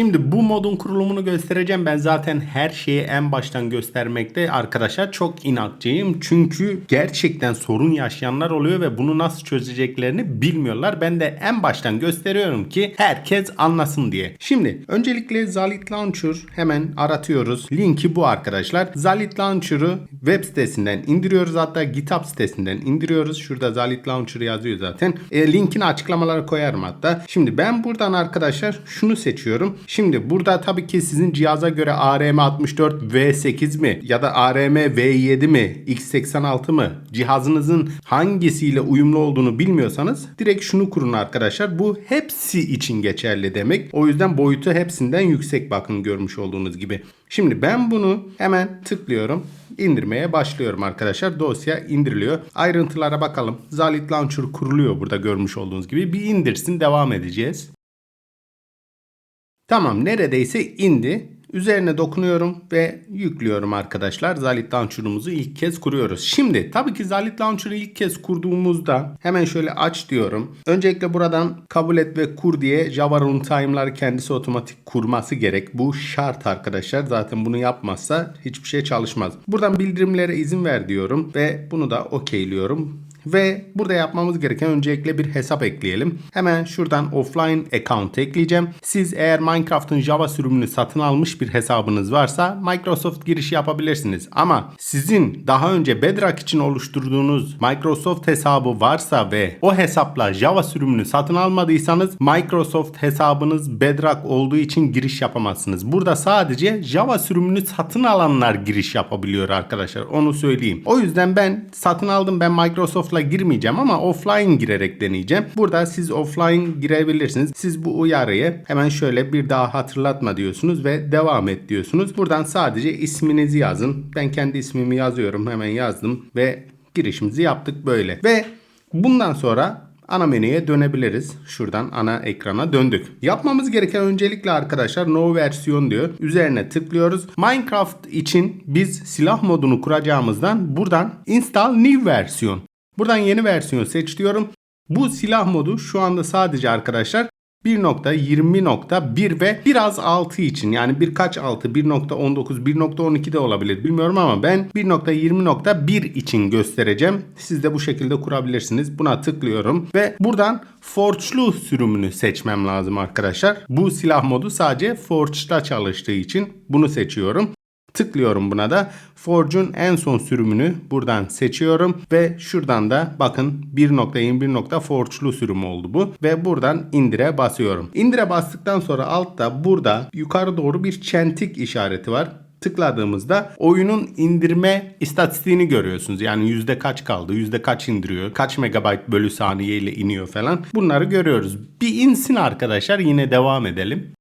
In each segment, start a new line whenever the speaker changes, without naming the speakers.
Şimdi bu modun kurulumunu göstereceğim. Ben zaten her şeyi en baştan göstermekte arkadaşlar çok inatçıyım. Çünkü gerçekten sorun yaşayanlar oluyor ve bunu nasıl çözeceklerini bilmiyorlar. Ben de en baştan gösteriyorum ki herkes anlasın diye. Şimdi öncelikle Zalit Launcher hemen aratıyoruz. Linki bu arkadaşlar. Zalit Launcher'ı web sitesinden indiriyoruz. Hatta GitHub sitesinden indiriyoruz. Şurada Zalit Launcher yazıyor zaten. E, linkini açıklamalara koyarım hatta. Şimdi ben buradan arkadaşlar şunu seçiyorum. Şimdi burada tabii ki sizin cihaza göre ARM64 V8 mi ya da ARM V7 mi X86 mı cihazınızın hangisiyle uyumlu olduğunu bilmiyorsanız direkt şunu kurun arkadaşlar. Bu hepsi için geçerli demek. O yüzden boyutu hepsinden yüksek bakın görmüş olduğunuz gibi. Şimdi ben bunu hemen tıklıyorum. indirmeye başlıyorum arkadaşlar. Dosya indiriliyor. Ayrıntılara bakalım. Zalit Launcher kuruluyor burada görmüş olduğunuz gibi. Bir indirsin devam edeceğiz. Tamam neredeyse indi. Üzerine dokunuyorum ve yüklüyorum arkadaşlar. Zalit Launcher'ımızı ilk kez kuruyoruz. Şimdi tabii ki Zalit Launcher'ı ilk kez kurduğumuzda hemen şöyle aç diyorum. Öncelikle buradan kabul et ve kur diye Java runtime'lar kendisi otomatik kurması gerek. Bu şart arkadaşlar. Zaten bunu yapmazsa hiçbir şey çalışmaz. Buradan bildirimlere izin ver diyorum ve bunu da okeyliyorum. Ve burada yapmamız gereken öncelikle bir hesap ekleyelim. Hemen şuradan offline account ekleyeceğim. Siz eğer Minecraft'ın Java sürümünü satın almış bir hesabınız varsa Microsoft girişi yapabilirsiniz. Ama sizin daha önce Bedrock için oluşturduğunuz Microsoft hesabı varsa ve o hesapla Java sürümünü satın almadıysanız Microsoft hesabınız Bedrock olduğu için giriş yapamazsınız. Burada sadece Java sürümünü satın alanlar giriş yapabiliyor arkadaşlar. Onu söyleyeyim. O yüzden ben satın aldım ben Microsoft Microsoft'la girmeyeceğim ama offline girerek deneyeceğim. Burada siz offline girebilirsiniz. Siz bu uyarıyı hemen şöyle bir daha hatırlatma diyorsunuz ve devam et diyorsunuz. Buradan sadece isminizi yazın. Ben kendi ismimi yazıyorum. Hemen yazdım ve girişimizi yaptık böyle. Ve bundan sonra ana menüye dönebiliriz. Şuradan ana ekrana döndük. Yapmamız gereken öncelikle arkadaşlar no versiyon diyor. Üzerine tıklıyoruz. Minecraft için biz silah modunu kuracağımızdan buradan install new versiyon. Buradan yeni versiyon seç diyorum. Bu silah modu şu anda sadece arkadaşlar 1.20.1 ve biraz altı için yani birkaç altı 1.19 1.12 de olabilir bilmiyorum ama ben 1.20.1 için göstereceğim. Siz de bu şekilde kurabilirsiniz. Buna tıklıyorum ve buradan Forge'lu sürümünü seçmem lazım arkadaşlar. Bu silah modu sadece Forge'da çalıştığı için bunu seçiyorum. Tıklıyorum buna da. Forge'un en son sürümünü buradan seçiyorum ve şuradan da bakın 1.21.forge'lu sürüm oldu bu ve buradan indire basıyorum. İndire bastıktan sonra altta burada yukarı doğru bir çentik işareti var tıkladığımızda oyunun indirme istatistiğini görüyorsunuz. Yani yüzde kaç kaldı, yüzde kaç indiriyor, kaç megabayt bölü saniye ile iniyor falan. Bunları görüyoruz. Bir insin arkadaşlar yine devam edelim.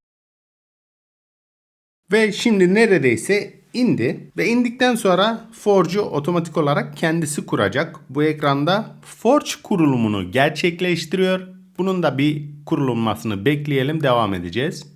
Ve şimdi neredeyse indi ve indikten sonra Forge'u otomatik olarak kendisi kuracak. Bu ekranda Forge kurulumunu gerçekleştiriyor. Bunun da bir kurulmasını bekleyelim devam edeceğiz.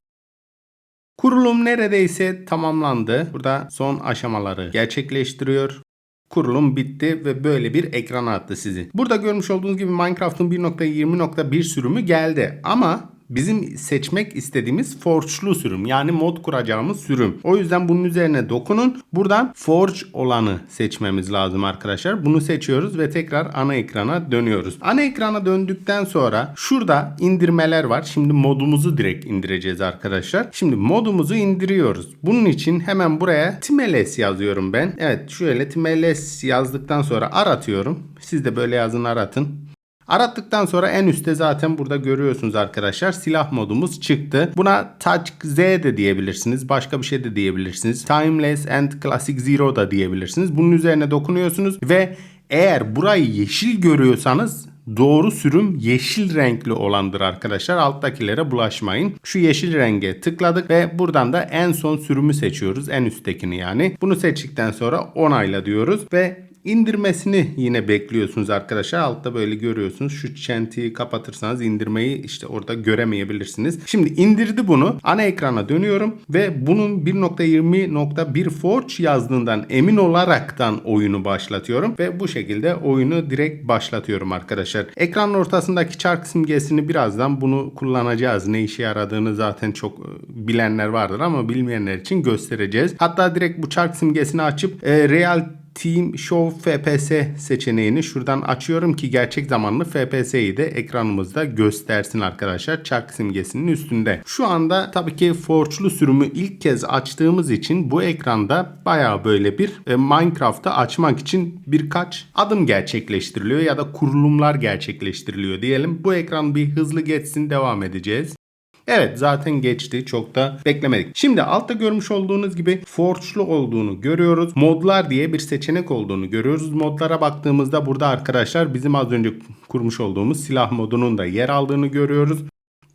Kurulum neredeyse tamamlandı. Burada son aşamaları gerçekleştiriyor. Kurulum bitti ve böyle bir ekrana attı sizi. Burada görmüş olduğunuz gibi Minecraft'ın 1.20.1 sürümü geldi ama bizim seçmek istediğimiz Forge'lu sürüm. Yani mod kuracağımız sürüm. O yüzden bunun üzerine dokunun. Buradan Forge olanı seçmemiz lazım arkadaşlar. Bunu seçiyoruz ve tekrar ana ekrana dönüyoruz. Ana ekrana döndükten sonra şurada indirmeler var. Şimdi modumuzu direkt indireceğiz arkadaşlar. Şimdi modumuzu indiriyoruz. Bunun için hemen buraya Tmls yazıyorum ben. Evet şöyle Tmls yazdıktan sonra aratıyorum. Siz de böyle yazın aratın. Arattıktan sonra en üstte zaten burada görüyorsunuz arkadaşlar silah modumuz çıktı. Buna Touch Z de diyebilirsiniz. Başka bir şey de diyebilirsiniz. Timeless and Classic Zero da diyebilirsiniz. Bunun üzerine dokunuyorsunuz ve eğer burayı yeşil görüyorsanız doğru sürüm yeşil renkli olandır arkadaşlar. Alttakilere bulaşmayın. Şu yeşil renge tıkladık ve buradan da en son sürümü seçiyoruz. En üsttekini yani. Bunu seçtikten sonra onayla diyoruz ve indirmesini yine bekliyorsunuz arkadaşlar. Altta böyle görüyorsunuz. Şu çentiyi kapatırsanız indirmeyi işte orada göremeyebilirsiniz. Şimdi indirdi bunu. Ana ekrana dönüyorum ve bunun 1.20.1 Forge yazdığından emin olaraktan oyunu başlatıyorum ve bu şekilde oyunu direkt başlatıyorum arkadaşlar. Ekranın ortasındaki çark simgesini birazdan bunu kullanacağız. Ne işe yaradığını zaten çok e, bilenler vardır ama bilmeyenler için göstereceğiz. Hatta direkt bu çark simgesini açıp e, Real Team Show FPS seçeneğini şuradan açıyorum ki gerçek zamanlı FPS'yi de ekranımızda göstersin arkadaşlar çark simgesinin üstünde. Şu anda tabii ki Forge'lu sürümü ilk kez açtığımız için bu ekranda baya böyle bir e, Minecraft'ı açmak için birkaç adım gerçekleştiriliyor ya da kurulumlar gerçekleştiriliyor diyelim. Bu ekran bir hızlı geçsin devam edeceğiz. Evet zaten geçti. Çok da beklemedik. Şimdi altta görmüş olduğunuz gibi Forge'lu olduğunu görüyoruz. Modlar diye bir seçenek olduğunu görüyoruz. Modlara baktığımızda burada arkadaşlar bizim az önce kurmuş olduğumuz silah modunun da yer aldığını görüyoruz.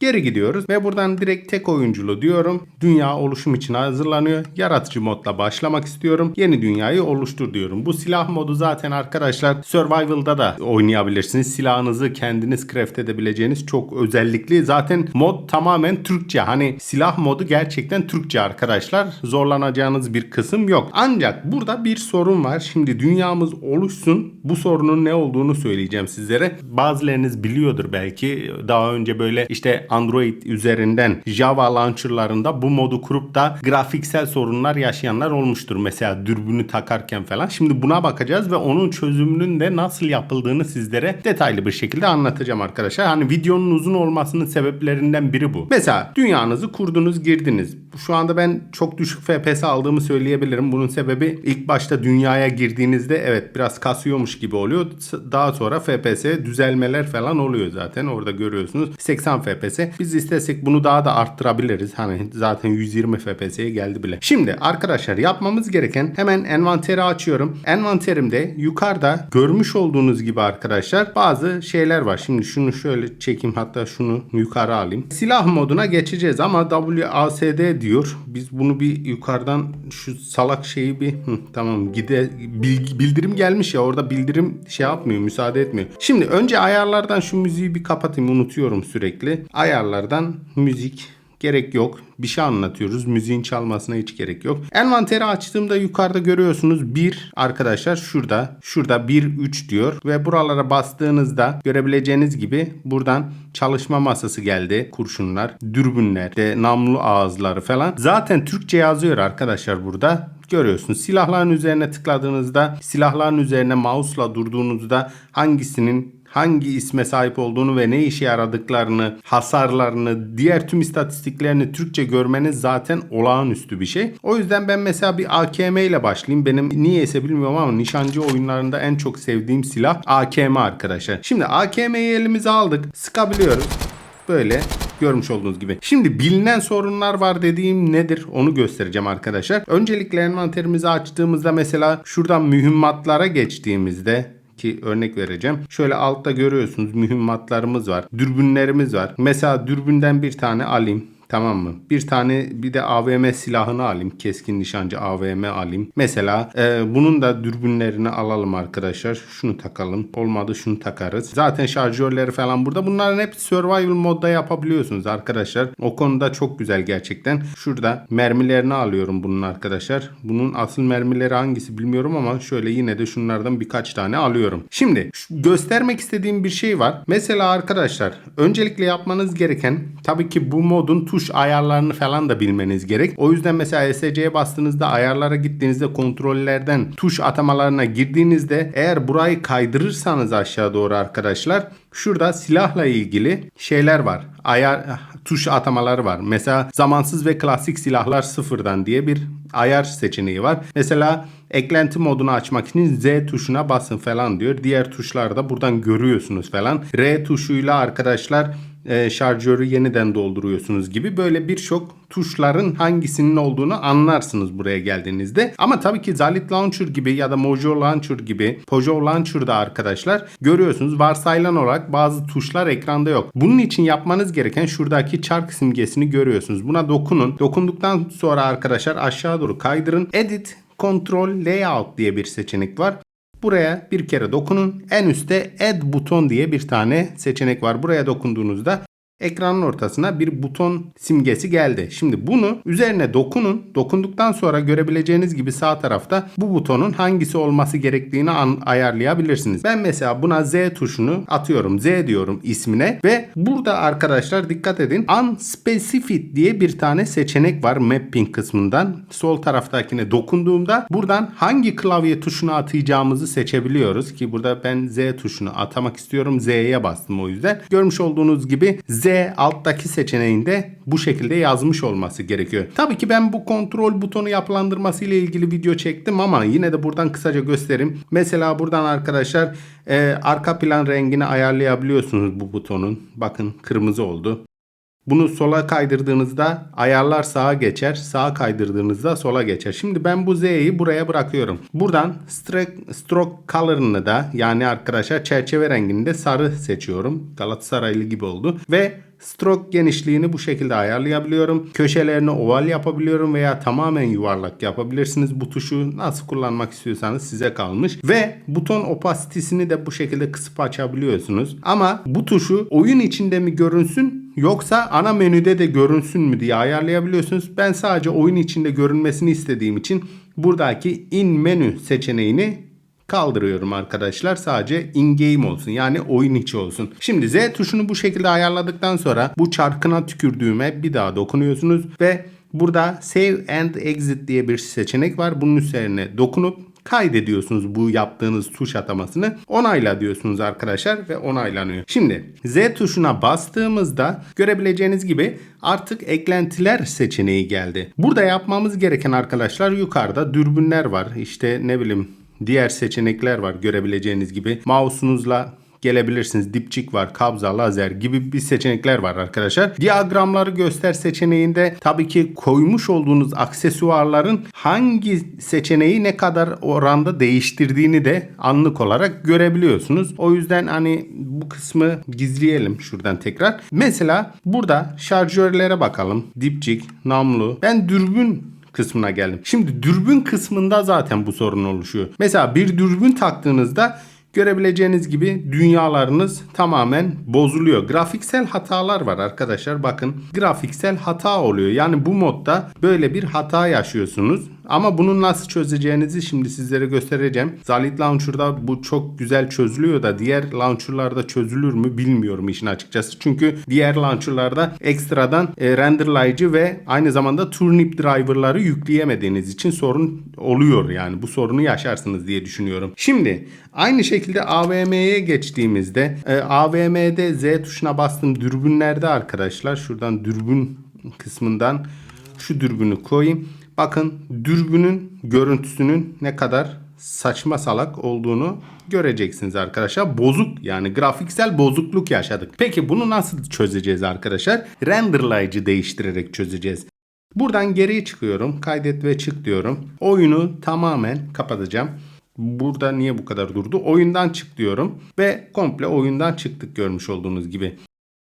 Geri gidiyoruz ve buradan direkt tek oyunculu diyorum. Dünya oluşum için hazırlanıyor. Yaratıcı modla başlamak istiyorum. Yeni dünyayı oluştur diyorum. Bu silah modu zaten arkadaşlar Survival'da da oynayabilirsiniz. Silahınızı kendiniz craft edebileceğiniz çok özellikli. Zaten mod tamamen Türkçe. Hani silah modu gerçekten Türkçe arkadaşlar. Zorlanacağınız bir kısım yok. Ancak burada bir sorun var. Şimdi dünyamız oluşsun. Bu sorunun ne olduğunu söyleyeceğim sizlere. Bazılarınız biliyordur belki. Daha önce böyle işte Android üzerinden Java launcherlarında bu modu kurup da grafiksel sorunlar yaşayanlar olmuştur. Mesela dürbünü takarken falan. Şimdi buna bakacağız ve onun çözümünün de nasıl yapıldığını sizlere detaylı bir şekilde anlatacağım arkadaşlar. Hani videonun uzun olmasının sebeplerinden biri bu. Mesela dünyanızı kurdunuz, girdiniz. Şu anda ben çok düşük FPS aldığımı söyleyebilirim. Bunun sebebi ilk başta dünyaya girdiğinizde evet biraz kasıyormuş gibi oluyor. Daha sonra FPS düzelmeler falan oluyor zaten. Orada görüyorsunuz 80 FPS. Biz istesek bunu daha da arttırabiliriz. Hani zaten 120 FPS'ye geldi bile. Şimdi arkadaşlar yapmamız gereken hemen envanteri açıyorum. Envanterimde yukarıda görmüş olduğunuz gibi arkadaşlar bazı şeyler var. Şimdi şunu şöyle çekeyim hatta şunu yukarı alayım. Silah moduna geçeceğiz ama WASD diyor. Biz bunu bir yukarıdan şu salak şeyi bir hı, tamam gide bil- bildirim gelmiş ya orada bildirim şey yapmıyor müsaade etmiyor. Şimdi önce ayarlardan şu müziği bir kapatayım unutuyorum sürekli. Ayarlardan müzik gerek yok. Bir şey anlatıyoruz. Müziğin çalmasına hiç gerek yok. Envanteri açtığımda yukarıda görüyorsunuz 1 arkadaşlar şurada. Şurada 1 3 diyor ve buralara bastığınızda görebileceğiniz gibi buradan çalışma masası geldi. Kurşunlar, dürbünler, de namlu ağızları falan. Zaten Türkçe yazıyor arkadaşlar burada görüyorsunuz. Silahların üzerine tıkladığınızda silahların üzerine mouse'la durduğunuzda hangisinin hangi isme sahip olduğunu ve ne işe yaradıklarını, hasarlarını, diğer tüm istatistiklerini Türkçe görmeniz zaten olağanüstü bir şey. O yüzden ben mesela bir AKM ile başlayayım. Benim niyeyse bilmiyorum ama nişancı oyunlarında en çok sevdiğim silah AKM arkadaşlar. Şimdi AKM'yi elimize aldık. Sıkabiliyoruz. Böyle görmüş olduğunuz gibi. Şimdi bilinen sorunlar var dediğim nedir onu göstereceğim arkadaşlar. Öncelikle envanterimizi açtığımızda mesela şuradan mühimmatlara geçtiğimizde ki örnek vereceğim. Şöyle altta görüyorsunuz mühimmatlarımız var. Dürbünlerimiz var. Mesela dürbünden bir tane alayım. Tamam mı? Bir tane bir de AVM silahını alayım. Keskin nişancı AVM alayım. Mesela e, bunun da dürbünlerini alalım arkadaşlar. Şunu takalım. Olmadı şunu takarız. Zaten şarjörleri falan burada. Bunların hep survival modda yapabiliyorsunuz arkadaşlar. O konuda çok güzel gerçekten. Şurada mermilerini alıyorum bunun arkadaşlar. Bunun asıl mermileri hangisi bilmiyorum ama şöyle yine de şunlardan birkaç tane alıyorum. Şimdi göstermek istediğim bir şey var. Mesela arkadaşlar öncelikle yapmanız gereken tabii ki bu modun tuş ayarlarını falan da bilmeniz gerek. O yüzden mesela ESC'ye bastığınızda ayarlara gittiğinizde kontrollerden tuş atamalarına girdiğinizde eğer burayı kaydırırsanız aşağı doğru arkadaşlar şurada silahla ilgili şeyler var. Ayar tuş atamaları var. Mesela zamansız ve klasik silahlar sıfırdan diye bir ayar seçeneği var. Mesela eklenti modunu açmak için Z tuşuna basın falan diyor. Diğer tuşlarda buradan görüyorsunuz falan. R tuşuyla arkadaşlar e, şarjörü yeniden dolduruyorsunuz gibi böyle birçok tuşların hangisinin olduğunu anlarsınız buraya geldiğinizde. Ama tabii ki Zalit Launcher gibi ya da Mojo Launcher gibi Pojo Launcher'da arkadaşlar görüyorsunuz varsayılan olarak bazı tuşlar ekranda yok. Bunun için yapmanız gereken şuradaki çark simgesini görüyorsunuz. Buna dokunun. Dokunduktan sonra arkadaşlar aşağı doğru kaydırın. Edit Control Layout diye bir seçenek var. Buraya bir kere dokunun. En üstte Add buton diye bir tane seçenek var. Buraya dokunduğunuzda ekranın ortasına bir buton simgesi geldi. Şimdi bunu üzerine dokunun. Dokunduktan sonra görebileceğiniz gibi sağ tarafta bu butonun hangisi olması gerektiğini ayarlayabilirsiniz. Ben mesela buna Z tuşunu atıyorum. Z diyorum ismine ve burada arkadaşlar dikkat edin unspecified diye bir tane seçenek var mapping kısmından. Sol taraftakine dokunduğumda buradan hangi klavye tuşunu atayacağımızı seçebiliyoruz ki burada ben Z tuşunu atamak istiyorum. Z'ye bastım o yüzden. Görmüş olduğunuz gibi Z alttaki seçeneğinde bu şekilde yazmış olması gerekiyor. Tabii ki ben bu kontrol butonu yapılandırması ile ilgili video çektim ama yine de buradan kısaca göstereyim. Mesela buradan arkadaşlar e, arka plan rengini ayarlayabiliyorsunuz bu butonun. Bakın kırmızı oldu. Bunu sola kaydırdığınızda ayarlar sağa geçer. Sağa kaydırdığınızda sola geçer. Şimdi ben bu Z'yi buraya bırakıyorum. Buradan stroke, stroke color'ını da yani arkadaşlar çerçeve rengini de sarı seçiyorum. Galatasaraylı gibi oldu. Ve stroke genişliğini bu şekilde ayarlayabiliyorum. Köşelerini oval yapabiliyorum veya tamamen yuvarlak yapabilirsiniz. Bu tuşu nasıl kullanmak istiyorsanız size kalmış. Ve buton opasitesini de bu şekilde kısıp açabiliyorsunuz. Ama bu tuşu oyun içinde mi görünsün yoksa ana menüde de görünsün mü diye ayarlayabiliyorsunuz. Ben sadece oyun içinde görünmesini istediğim için buradaki in menü seçeneğini kaldırıyorum arkadaşlar. Sadece in game olsun yani oyun içi olsun. Şimdi Z tuşunu bu şekilde ayarladıktan sonra bu çarkına tükürdüğüme bir daha dokunuyorsunuz ve burada save and exit diye bir seçenek var. Bunun üzerine dokunup kaydediyorsunuz bu yaptığınız tuş atamasını. Onayla diyorsunuz arkadaşlar ve onaylanıyor. Şimdi Z tuşuna bastığımızda görebileceğiniz gibi artık eklentiler seçeneği geldi. Burada yapmamız gereken arkadaşlar yukarıda dürbünler var. İşte ne bileyim diğer seçenekler var görebileceğiniz gibi. Mouse'unuzla gelebilirsiniz. Dipçik var, kabza, lazer gibi bir seçenekler var arkadaşlar. Diyagramları göster seçeneğinde tabii ki koymuş olduğunuz aksesuarların hangi seçeneği ne kadar oranda değiştirdiğini de anlık olarak görebiliyorsunuz. O yüzden hani bu kısmı gizleyelim şuradan tekrar. Mesela burada şarjörlere bakalım. Dipçik, namlu. Ben dürbün kısmına geldim. Şimdi dürbün kısmında zaten bu sorun oluşuyor. Mesela bir dürbün taktığınızda görebileceğiniz gibi dünyalarınız tamamen bozuluyor. Grafiksel hatalar var arkadaşlar. Bakın grafiksel hata oluyor. Yani bu modda böyle bir hata yaşıyorsunuz. Ama bunu nasıl çözeceğinizi şimdi sizlere göstereceğim. Zalit Launcher'da bu çok güzel çözülüyor da diğer launcher'larda çözülür mü bilmiyorum işin açıkçası. Çünkü diğer launcher'larda ekstradan e, renderlayıcı ve aynı zamanda turnip driver'ları yükleyemediğiniz için sorun oluyor yani. Bu sorunu yaşarsınız diye düşünüyorum. Şimdi aynı şekilde AVM'ye geçtiğimizde e, AVM'de Z tuşuna bastım dürbünlerde arkadaşlar şuradan dürbün kısmından şu dürbünü koyayım. Bakın dürbünün görüntüsünün ne kadar saçma salak olduğunu göreceksiniz arkadaşlar. Bozuk yani grafiksel bozukluk yaşadık. Peki bunu nasıl çözeceğiz arkadaşlar? Renderlayıcı değiştirerek çözeceğiz. Buradan geriye çıkıyorum. Kaydet ve çık diyorum. Oyunu tamamen kapatacağım. Burada niye bu kadar durdu? Oyundan çık diyorum. Ve komple oyundan çıktık görmüş olduğunuz gibi.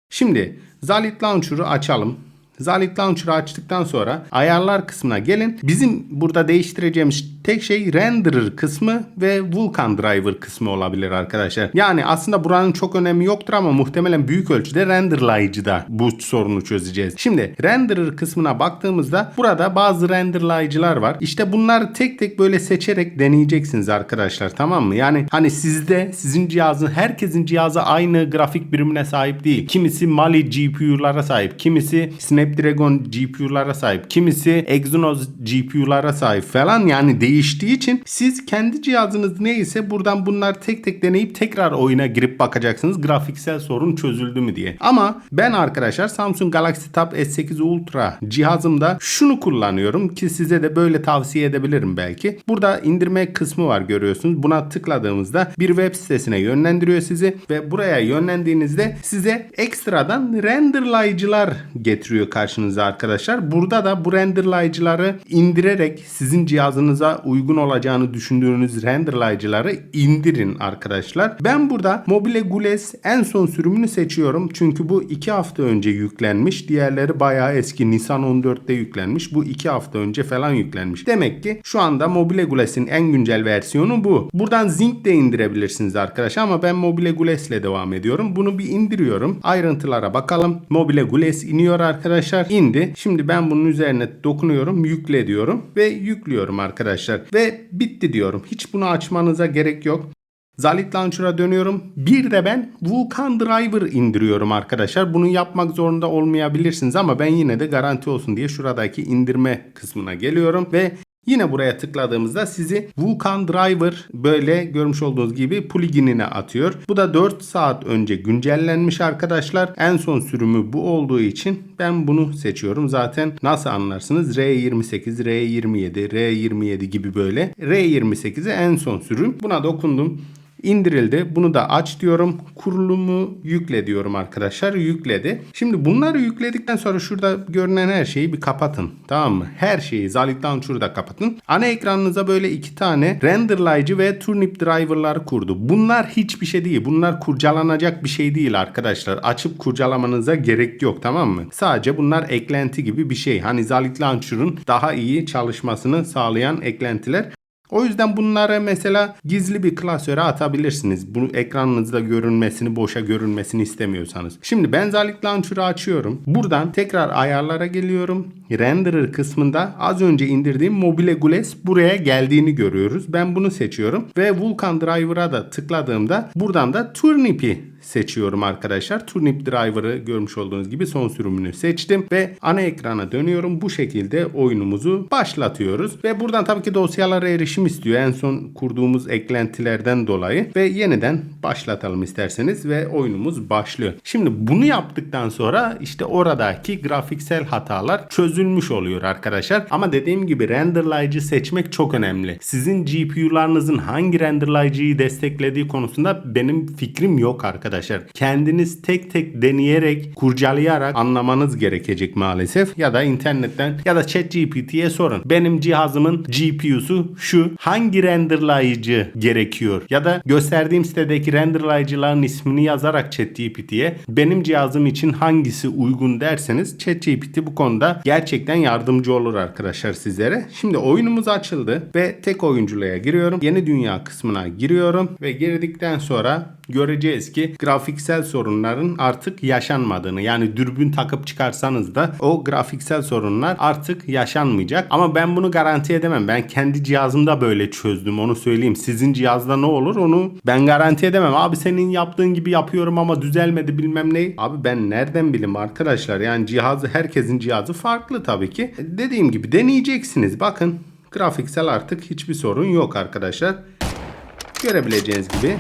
Şimdi Zalit Launcher'ı açalım. Zalit Launcher'ı açtıktan sonra ayarlar kısmına gelin. Bizim burada değiştireceğimiz tek şey renderer kısmı ve Vulkan Driver kısmı olabilir arkadaşlar. Yani aslında buranın çok önemi yoktur ama muhtemelen büyük ölçüde renderlayıcıda bu sorunu çözeceğiz. Şimdi renderer kısmına baktığımızda burada bazı renderlayıcılar var. İşte bunları tek tek böyle seçerek deneyeceksiniz arkadaşlar tamam mı? Yani hani sizde sizin cihazın herkesin cihazı aynı grafik birimine sahip değil. Kimisi Mali GPU'lara sahip, kimisi Snapdragon GPU'lara sahip, kimisi Exynos GPU'lara sahip falan yani değiştiği için siz kendi cihazınız neyse buradan bunlar tek tek deneyip tekrar oyuna girip bakacaksınız grafiksel sorun çözüldü mü diye. Ama ben arkadaşlar Samsung Galaxy Tab S8 Ultra cihazımda şunu kullanıyorum ki size de böyle tavsiye edebilirim belki. Burada indirme kısmı var görüyorsunuz. Buna tıkladığımızda bir web sitesine yönlendiriyor sizi ve buraya yönlendiğinizde size ekstradan renderlayıcılar getiriyor karşınıza arkadaşlar. Burada da bu renderlayıcıları indirerek sizin cihazınıza uygun olacağını düşündüğünüz renderlayıcıları indirin arkadaşlar. Ben burada Mobile Gules en son sürümünü seçiyorum. Çünkü bu 2 hafta önce yüklenmiş. Diğerleri bayağı eski. Nisan 14'te yüklenmiş. Bu 2 hafta önce falan yüklenmiş. Demek ki şu anda Mobile Gules'in en güncel versiyonu bu. Buradan Zinc de indirebilirsiniz arkadaşlar ama ben Mobile Gules ile devam ediyorum. Bunu bir indiriyorum. Ayrıntılara bakalım. Mobile Gules iniyor arkadaşlar. İndi. Şimdi ben bunun üzerine dokunuyorum. Yükle diyorum ve yüklüyorum arkadaşlar. Ve bitti diyorum. Hiç bunu açmanıza gerek yok. Zalit Launcher'a dönüyorum. Bir de ben Vulkan Driver indiriyorum arkadaşlar. Bunu yapmak zorunda olmayabilirsiniz ama ben yine de garanti olsun diye şuradaki indirme kısmına geliyorum ve Yine buraya tıkladığımızda sizi Vulkan Driver böyle görmüş olduğunuz gibi pluginine atıyor. Bu da 4 saat önce güncellenmiş arkadaşlar. En son sürümü bu olduğu için ben bunu seçiyorum. Zaten nasıl anlarsınız? R28, R27, R27 gibi böyle. R28'e en son sürüm. Buna dokundum indirildi. Bunu da aç diyorum. Kurulumu yükle diyorum arkadaşlar. Yükledi. Şimdi bunları yükledikten sonra şurada görünen her şeyi bir kapatın. Tamam mı? Her şeyi Zalit Launcher'ı kapatın. Ana ekranınıza böyle iki tane renderlayıcı ve turnip driver'lar kurdu. Bunlar hiçbir şey değil. Bunlar kurcalanacak bir şey değil arkadaşlar. Açıp kurcalamanıza gerek yok tamam mı? Sadece bunlar eklenti gibi bir şey. Hani Zalit Launcher'ın daha iyi çalışmasını sağlayan eklentiler. O yüzden bunları mesela gizli bir klasöre atabilirsiniz. Bunu ekranınızda görünmesini, boşa görünmesini istemiyorsanız. Şimdi ben Zalit Launcher'ı açıyorum. Buradan tekrar ayarlara geliyorum. Renderer kısmında az önce indirdiğim Mobile Gules buraya geldiğini görüyoruz. Ben bunu seçiyorum ve Vulkan Driver'a da tıkladığımda buradan da Turnip'i seçiyorum arkadaşlar. Turnip Driver'ı görmüş olduğunuz gibi son sürümünü seçtim ve ana ekrana dönüyorum. Bu şekilde oyunumuzu başlatıyoruz ve buradan tabii ki dosyalara erişim istiyor en son kurduğumuz eklentilerden dolayı ve yeniden başlatalım isterseniz ve oyunumuz başlıyor. Şimdi bunu yaptıktan sonra işte oradaki grafiksel hatalar çözülmüş oluyor arkadaşlar. Ama dediğim gibi renderlayıcı seçmek çok önemli. Sizin GPU'larınızın hangi renderlayıcıyı desteklediği konusunda benim fikrim yok arkadaşlar. Kendiniz tek tek deneyerek, kurcalayarak anlamanız gerekecek maalesef. Ya da internetten ya da ChatGPT'ye sorun. Benim cihazımın GPU'su şu. Hangi renderlayıcı gerekiyor? Ya da gösterdiğim sitedeki renderlayıcıların ismini yazarak ChatGPT'ye benim cihazım için hangisi uygun derseniz ChatGPT bu konuda gerçekten yardımcı olur arkadaşlar sizlere. Şimdi oyunumuz açıldı ve tek oyunculuğa giriyorum. Yeni dünya kısmına giriyorum ve girdikten sonra göreceğiz ki grafiksel sorunların artık yaşanmadığını yani dürbün takıp çıkarsanız da o grafiksel sorunlar artık yaşanmayacak. Ama ben bunu garanti edemem. Ben kendi cihazımda böyle çözdüm onu söyleyeyim. Sizin cihazda ne olur onu ben garanti edemem. Abi senin yaptığın gibi yapıyorum ama düzelmedi bilmem ne. Abi ben nereden bileyim arkadaşlar yani cihazı herkesin cihazı farklı tabii ki. Dediğim gibi deneyeceksiniz. Bakın grafiksel artık hiçbir sorun yok arkadaşlar. Görebileceğiniz gibi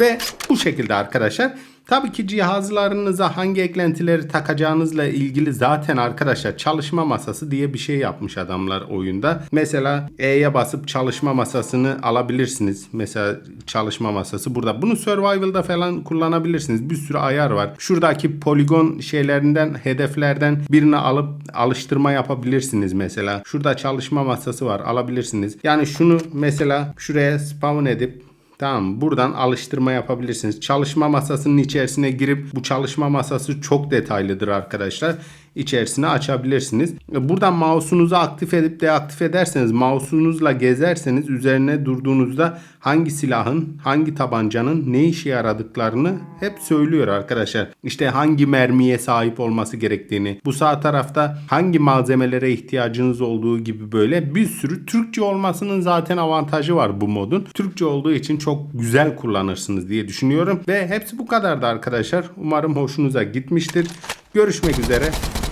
ve bu şekilde arkadaşlar. Tabii ki cihazlarınıza hangi eklentileri takacağınızla ilgili zaten arkadaşlar çalışma masası diye bir şey yapmış adamlar oyunda. Mesela E'ye basıp çalışma masasını alabilirsiniz. Mesela çalışma masası burada. Bunu survival'da falan kullanabilirsiniz. Bir sürü ayar var. Şuradaki poligon şeylerinden, hedeflerden birini alıp alıştırma yapabilirsiniz mesela. Şurada çalışma masası var. Alabilirsiniz. Yani şunu mesela şuraya spawn edip Tamam buradan alıştırma yapabilirsiniz. Çalışma masasının içerisine girip bu çalışma masası çok detaylıdır arkadaşlar. İçerisine açabilirsiniz. Buradan mouse'unuzu aktif edip deaktif ederseniz mouse'unuzla gezerseniz üzerine durduğunuzda hangi silahın hangi tabancanın ne işe yaradıklarını hep söylüyor arkadaşlar. İşte hangi mermiye sahip olması gerektiğini bu sağ tarafta hangi malzemelere ihtiyacınız olduğu gibi böyle bir sürü Türkçe olmasının zaten avantajı var bu modun. Türkçe olduğu için çok güzel kullanırsınız diye düşünüyorum. Ve hepsi bu kadardı arkadaşlar. Umarım hoşunuza gitmiştir. Görüşmek üzere.